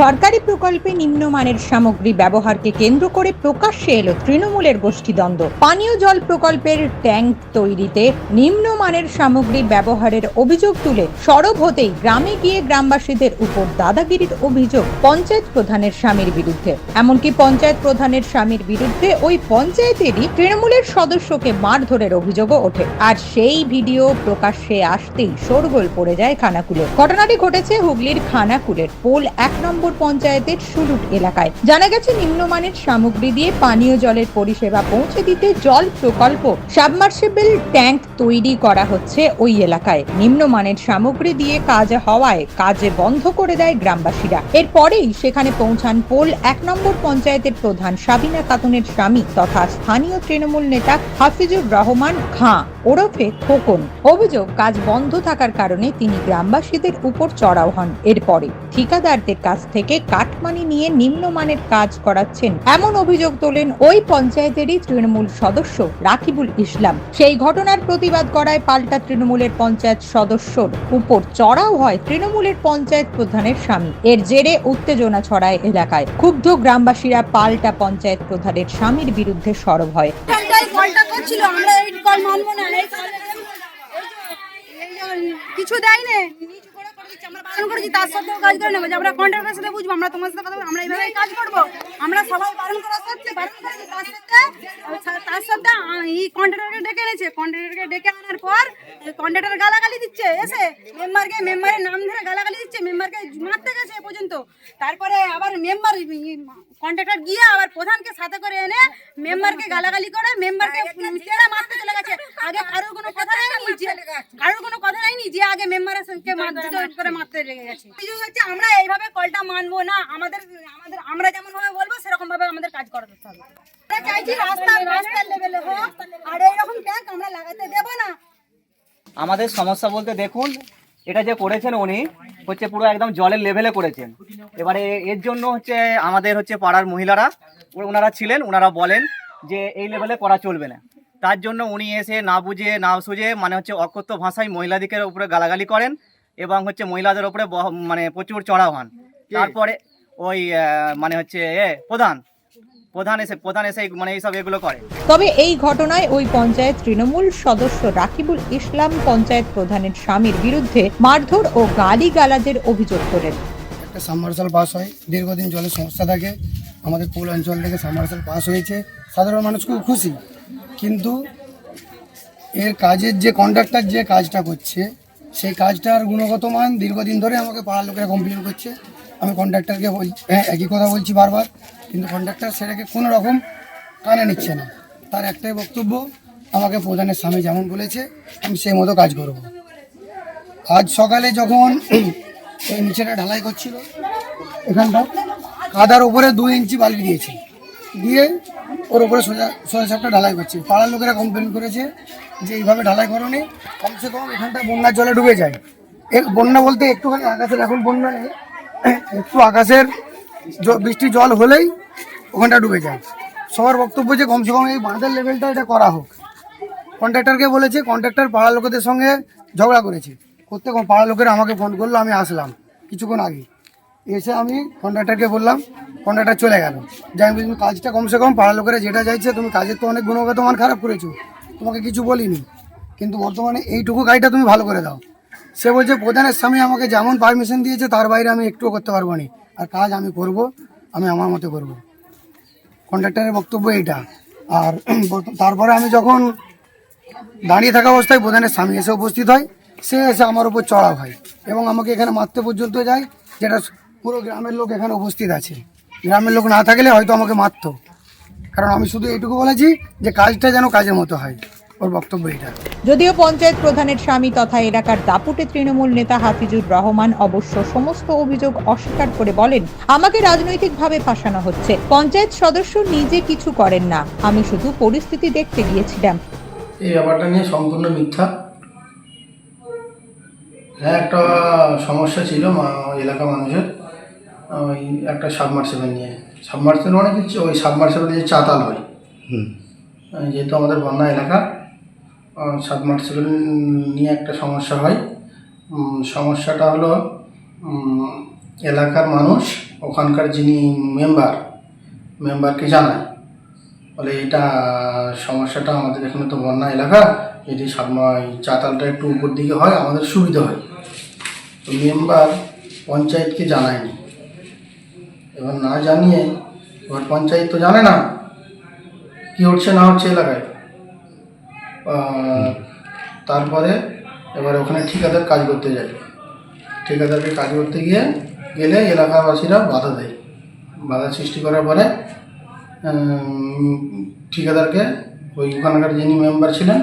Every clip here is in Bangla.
সরকারি প্রকল্পে নিম্নমানের সামগ্রী ব্যবহারকে কেন্দ্র করে প্রকাশ্যে এলো তৃণমূলের গোষ্ঠীদ্বন্দ্ব। পানীয় জল প্রকল্পের ট্যাঙ্ক তৈরিতে নিম্নমানের সামগ্রী ব্যবহারের অভিযোগ তুলে সরব হতেই গ্রামে গিয়ে গ্রামবাসীদের উপর দাদাগিরির অভিযোগ পঞ্চায়েত প্রধানের স্বামীর বিরুদ্ধে। এমনকি পঞ্চায়েত প্রধানের স্বামীর বিরুদ্ধে ওই পঞ্চায়েতেরই তৃণমূলের সদস্যকে মারধরের অভিযোগও ওঠে। আর সেই ভিডিও প্রকাশ্যে আসতেই শোরগোল পড়ে যায় খানাকুলে। ঘটনাটি ঘটেছে হুগলির খানাকুলের পোল এক নম্বর পঞ্চায়েতের সুলুট এলাকায়। জানা গেছে, নিম্নমানের সামগ্রী দিয়ে পানীয় জলের পরিষেবা পৌঁছে দিতে জল প্রকল্প সাবমার্সিবল ট্যাঙ্ক তৈরি করা হচ্ছে ওই এলাকায়। নিম্নমানের সামগ্রী দিয়ে কাজ হওয়ায় কাজে বন্ধ করে দেয় গ্রামবাসীরা। এরপরেই সেখানে পৌঁছান পোল এক নম্বর পঞ্চায়েতের প্রধান সাবিনা খাতুনের স্বামী তথা স্থানীয় তৃণমূল নেতা হাফিজুর রহমান খাঁ। ওরফে খোকন। অভিযোগ, কাজ বন্ধ থাকার কারণে তিনি গ্রামবাসীদের উপর চড়াও হন। এরপরে ঠিকাদারদের কাছ থেকে কাটমানি নিয়ে নিম্নমানের কাজ করাচ্ছেন। এমন অভিযোগ তোলেন ওই পঞ্চায়েতেরই তৃণমূল সদস্য রাকিবুল ইসলাম। সেই ঘটনার প্রতিবাদ করায় পাল্টা তৃণমূলের পঞ্চায়েত সদস্যর উপর চড়াও হয় তৃণমূলের পঞ্চায়েত প্রধানের স্বামী। এর জেরে উত্তেজনা ছড়ায় এলাকায়। ক্ষুব্ধ গ্রামবাসীরা পাল্টা পঞ্চায়েত প্রধানের স্বামীর বিরুদ্ধে সরব হয়। কিছু দেয় তার সত্ত্বেও কাজ করে নেব। যে আমরা কন্ট্রাক্টের সাথে বুঝব, আমরা তোমার সাথে কথা বলব, আমরা এইভাবেই কাজ করব। আমরা সবাই বারণ তার সত্ত্বে তার সত্ত্বে ডেকে এনেছে। কন্ট্রাক্টরকে ডেকে আনার পর কন্ট্রাক্টর গালাগালি দিচ্ছে, এসে মেম্বারকে মেম্বারের নাম ধরে গালাগালি দিচ্ছে মেম্বারকে মারতে গেছে এ পর্যন্ত। তারপরে আবার মেম্বার কন্ট্রাক্টর গিয়ে আবার প্রধানকে সাথে করে এনে মেম্বারকে গালাগালি করে মেম্বারকে তেড়া মারতে চলে গেছে। আগে কারোর কোনো কথা নেই যে কারোর কোনো কথা নেই যে আগে মেম্বারের সঙ্গে করে মারতে। লেগে গেছে। কিছু হচ্ছে আমরা এইভাবে কলটা মানবো না আমাদের আমাদের আমরা যেমন ভাবে বলব সেরকম ভাবে আমাদের কাজ করাতে হবে। আমরা চাইছি রাস্তা রাস্তার লেভেলে হোক আর এইরকম ট্যাঙ্ক আমরা লাগাতে দেবো না। আমাদের সমস্যা বলতে দেখুন এটা যে করেছেন উনি হচ্ছে পুরো একদম জলের লেভেলে করেছেন। এবারে এর জন্য হচ্ছে আমাদের হচ্ছে পাড়ার মহিলারা ওনারা ছিলেন ওনারা বলেন যে এই লেভেলে করা চলবে না। তার জন্য উনি এসে না বুঝে না সুঝে মানে হচ্ছে অকথ্য ভাষায় মহিলাদিকের উপরে গালাগালি করেন এবং হচ্ছে মহিলাদের উপরে মানে প্রচুর চড়া হন। তারপরে ওই মানে হচ্ছে এ প্রধান। প্রধান এসে প্রধান এসে মানে এইসব এগুলো করে। তবে এই ঘটনায় ওই পঞ্চায়েত তৃণমূল সদস্য রাকিবুল ইসলাম পঞ্চায়েত প্রধানের স্বামীর বিরুদ্ধে মারধর ও গালিগালাজের অভিযোগ তোলেন। একটা সাবমার্শাল পাস হয় দীর্ঘদিন জলের সমস্যা থাকে আমাদের পোল অঞ্চল থেকে সাবমার্শাল পাস হয়েছে সাধারণ মানুষ খুব খুশি। কিন্তু এর কাজের যে কন্ট্রাক্টর যে কাজটা করছে সেই কাজটার গুণগত মান দীর্ঘদিন ধরে আমাকে পাড়ার লোকেরা কমপ্লেন করছে। আমি কন্ট্রাক্টরকে বলছি হ্যাঁ একই কথা বলছি বারবার। কিন্তু কন্ট্রাক্টর সেটাকে কোনো রকম কানে নিচ্ছে না। তার একটাই বক্তব্য, আমাকে প্রধানের স্বামী যেমন বলেছে, আমি সেই মতো কাজ করব। আজ সকালে যখন এই নিচেটা ঢালাই করছিল, এখানটা কাদার উপরে দুই ইঞ্চি বালি দিয়েছে। দিয়ে ওর উপরে সোজা সোজা সাপটা ঢালাই করছে। পাড়ার লোকেরা কমপ্লেন করেছে যে এইভাবে ঢালাই করনি, কমসে কম এখানটা বন্যার জলে ডুবে যায়। এ বন্যা বলতে একটুখানি আকাশের, এখন বন্যা নেই, একটু আকাশের বৃষ্টি জল হলেই ওখানটা ডুবে যায়। সবার বক্তব্য যে কমসে কম এই বাঁধের লেভেলটা এটা করা হোক। কন্ট্রাক্টরকে বলেছে কন্ট্রাক্টর পাড়ার লোকেদের সঙ্গে ঝগড়া করেছে। করতে পাড়ার লোকেরা আমাকে ফোন করল আমি আসলাম কিছুক্ষণ আগে। এসে আমি কন্ট্রাক্টরকে বললাম কন্ট্রাক্টর চলে গেল। যাই আমি বলছি, কাজটা কমসে কম পাড়ার লোকেরা যেটা চাইছে তুমি কাজের তো অনেক গুণগত মান খারাপ করেছ তোমাকে কিছু বলিনি। কিন্তু বর্তমানে এইটুকু গাড়িটা তুমি ভালো করে দাও। সে বলছে প্রধানের স্বামী আমাকে যেমন পারমিশন দিয়েছে তার বাইরে আমি একটুও করতে পারব না। আর কাজ আমি করব আমি আমার মতো করব। কন্ট্রাক্টরের বক্তব্য এইটা। আর তারপরে আমি যখন দাঁড়িয়ে থাকা অবস্থায় প্রধানের স্বামী এসে উপস্থিত হয়, সে এসে আমার উপর চড়া হয় এবং আমাকে এখানে মারতে পর্যন্ত যায়, যেটা পুরো গ্রামের লোক এখানে উপস্থিত আছে। গ্রামের লোক না থাকলে হয়তো আমাকে মারতো। কারণ আমি শুধু এইটুকু বলেছি যে কাজটা যেন কাজের মতো হয়। ওর বক্তব্য এটা যদিও পঞ্চায়েত প্রধানের স্বামী তথা এলাকার দাপুটে তৃণমূল নেতা হাফিজুর রহমান অবশ্য সমস্ত অভিযোগ অস্বীকার করে বলেন আমাকে রাজনৈতিকভাবে ফাঁসানো হচ্ছে। পঞ্চায়েত সদস্য নিজে কিছু করেন না। আমি শুধু পরিস্থিতি দেখতে গিয়েছিলাম। এই ব্যাপারটা নিয়ে সম্পূর্ণ মিথ্যা। হ্যাঁ একটা সমস্যা ছিল এলাকা মানুষের ওই একটা সাবমার্সেবল নিয়ে। সাবমার্সেবল মানে কিছু ওই সাবমার্সেবলে যে চাতাল হয়। যেহেতু আমাদের বন্যা এলাকা সাবমার্সেবল নিয়ে একটা সমস্যা হয়। সমস্যাটা হলো এলাকার মানুষ, ওখানকার যিনি মেম্বার মেম্বারকে জানায়। বলে এটা সমস্যাটা আমাদের এখানে তো বন্যা এলাকা যদি সামনে চাতালটা একটু উপর দিকে হয়, আমাদের সুবিধা হয়। তো মেম্বার পঞ্চায়েতকে জানায়নি। এবার না জানিয়ে, এবার পঞ্চায়েত তো জানে না, কি হচ্ছে না হচ্ছে এলাকায়। তারপরে এবার ওখানে ঠিকাদার কাজ করতে যায়। ঠিকাদারকে কাজ করতে গিয়ে গেলে এলাকাবাসীরা বাধা দেয়। বাধা সৃষ্টি করার পরে ঠিকাদারকে ওই ওখানকার যিনি মেম্বার ছিলেন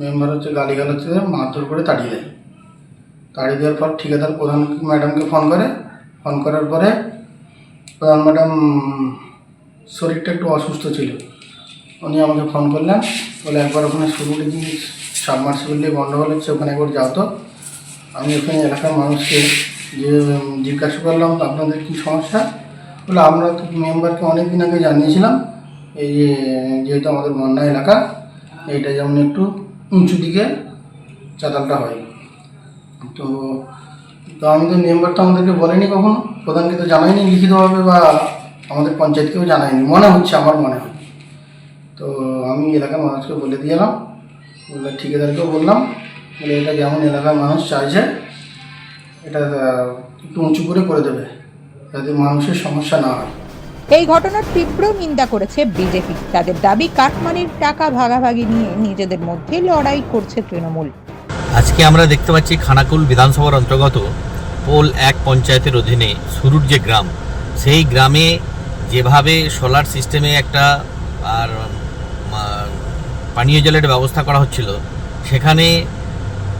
মেম্বার হচ্ছে গালিগালাজ মারধর করে তাড়িয়ে দেয়। তাড়িয়ে দেওয়ার পর ঠিকাদার প্রধান ম্যাডামকে ফোন করে। ফোন করার পরে প্রধান ম্যাডাম শরীরটা একটু অসুস্থ ছিল। উনি আমাকে ফোন করলেন। বলে, একবার ওখানে শুরুতে কি সাবমার্সিবল দিয়ে গন্ডগোল হচ্ছে, ওখানে একবার যাও তো। আমি ওখানে এলাকার মানুষকে যে জিজ্ঞাসা করলাম আপনাদের কী সমস্যা? বলে, আমরা তো মেম্বারকে অনেক দিন আগে জানিয়েছিলাম, এই যে, যেহেতু আমাদের বন্যা এলাকা, এইটা যেমন একটু উঁচু দিকে চাতালটা হয়। তো তো আমি তো মেম্বার তো আমাদেরকে বলেনি কখনো। প্রধানকে তো জানাইনি লিখিতভাবে বা আমাদের পঞ্চায়েতকেও জানাইনি। মনে হচ্ছে, আমার মনে হয় তো আমি এলাকার মানুষকে বলে দিয়ে এলাম বলে ঠিকাদারকেও বললাম বলে এটা যেমন এলাকার মানুষ চাইছে এটা একটু উঁচু করে করে দেবে যাতে মানুষের সমস্যা না হয়। এই ঘটনার তীব্র নিন্দা করেছে বিজেপি। তাদের দাবি কাটমানির টাকা ভাগাভাগি নিয়ে নিজেদের মধ্যে লড়াই করছে তৃণমূল। আজকে আমরা দেখতে পাচ্ছি খানাকুল বিধানসভার অন্তর্গত পোল এক পঞ্চায়েতের অধীনে শুরুর যে গ্রাম সেই গ্রামে যেভাবে সোলার সিস্টেমে একটা আর পানীয় জলের ব্যবস্থা করা হচ্ছিল। সেখানে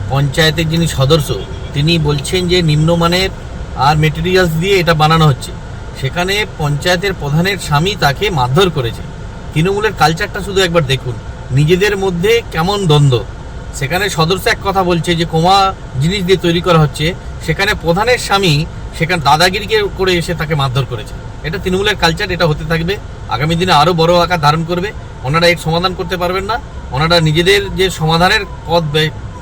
পঞ্চায়েতের যিনি সদস্য, তিনি বলছেন যে নিম্নমানের আর মেটেরিয়ালস দিয়ে এটা বানানো হচ্ছে। সেখানে পঞ্চায়েতের প্রধানের স্বামী তাকে মারধর করেছে। তৃণমূলের কালচারটা শুধু একবার দেখুন, নিজেদের মধ্যে কেমন দ্বন্দ্ব। সেখানে সদস্য এক কথা বলছে যে কোমা জিনিস দিয়ে তৈরি করা হচ্ছে, সেখানে প্রধানের স্বামী, সেখানে দাদাগিরিকে করে এসে তাকে মারধর করেছে। এটা তৃণমূলের কালচার এটা হতে থাকবে। আগামী দিনে আরও বড় আকার ধারণ করবে। ওনারা এর সমাধান করতে পারবেন না। ওনারা নিজেদের যে সমাধানের পথ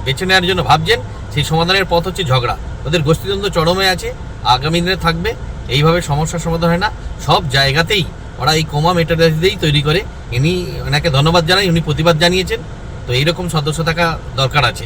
বেছে নেওয়ার জন্য ভাবছেন, সেই সমাধানের পথ হচ্ছে ঝগড়া। ওদের গোষ্ঠীদ্বন্দ্ব চরমে আছে আগামী দিনে থাকবে, এইভাবে সমস্যার সমাধান হয় না। সব জায়গাতেই ওরা এই কোমা মেটারিয়ালস দিয়েই তৈরি করে। ইনি, ওনাকে ধন্যবাদ জানাই, উনি প্রতিবাদ জানিয়েছেন। তো এইরকম সদস্য থাকা দরকার আছে।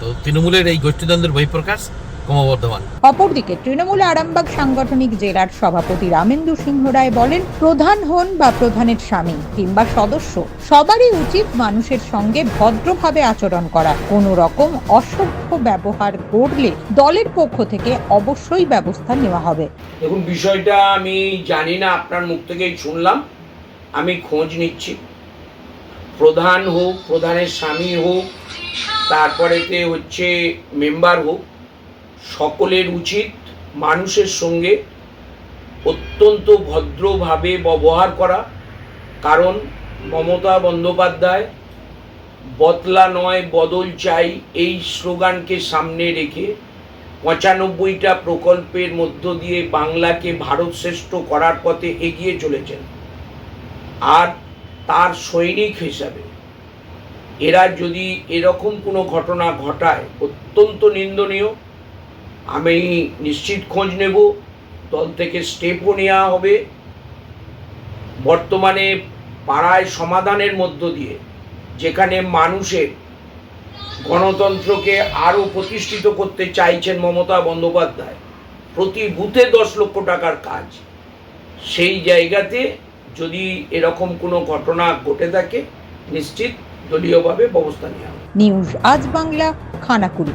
তো তৃণমূলের এই গোষ্ঠীদ্বন্দ্বের বহিঃপ্রকাশ ক্রমবর্ধমান। অপরদিকে তৃণমূল আরামবাগ সাংগঠনিক জেলার সভাপতি রামেন্দু সিংহ রায় বলেন প্রধান হন বা প্রধানের স্বামী কিংবা সদস্য সবারই উচিত মানুষের সঙ্গে ভদ্রভাবে আচরণ করা। কোনো রকম অসভ্য ব্যবহার করলে দলের পক্ষ থেকে অবশ্যই ব্যবস্থা নেওয়া হবে। দেখুন বিষয়টা আমি জানি না আপনার মুখ থেকেই শুনলাম। আমি খোঁজ নিচ্ছি। প্রধান হোক প্রধানের স্বামী হোক তারপরেতে হচ্ছে মেম্বার হোক সকলের উচিত মানুষের সঙ্গে অত্যন্ত ভদ্রভাবে ব্যবহার করা। কারণ মমতা বন্দ্যোপাধ্যায়, বদলা নয়, বদল চাই এই স্লোগানকে সামনে রেখে পঁচানব্বইটা প্রকল্পের মধ্য দিয়ে বাংলাকে ভারত শ্রেষ্ঠ করার পথে এগিয়ে চলেছেন। আর তার সৈনিক হিসাবে এরা যদি এরকম কোনো ঘটনা ঘটায়, অত্যন্ত নিন্দনীয়। আমি নিশ্চিত খোঁজ নেব। দল থেকে স্টেপও নেওয়া হবে। বর্তমানে পাড়ায় সমাধানের মধ্য দিয়ে যেখানে মানুষের গণতন্ত্রকে আরও প্রতিষ্ঠিত করতে চাইছেন মমতা বন্দ্যোপাধ্যায়, প্রতি বুথে দশ লক্ষ টাকার কাজ। সেই জায়গাতে যদি এরকম কোনো ঘটনা ঘটে থাকে, নিশ্চিত দলীয়ভাবে ব্যবস্থা নেওয়া নিউজ আজ বাংলা, খানাকুড়ি।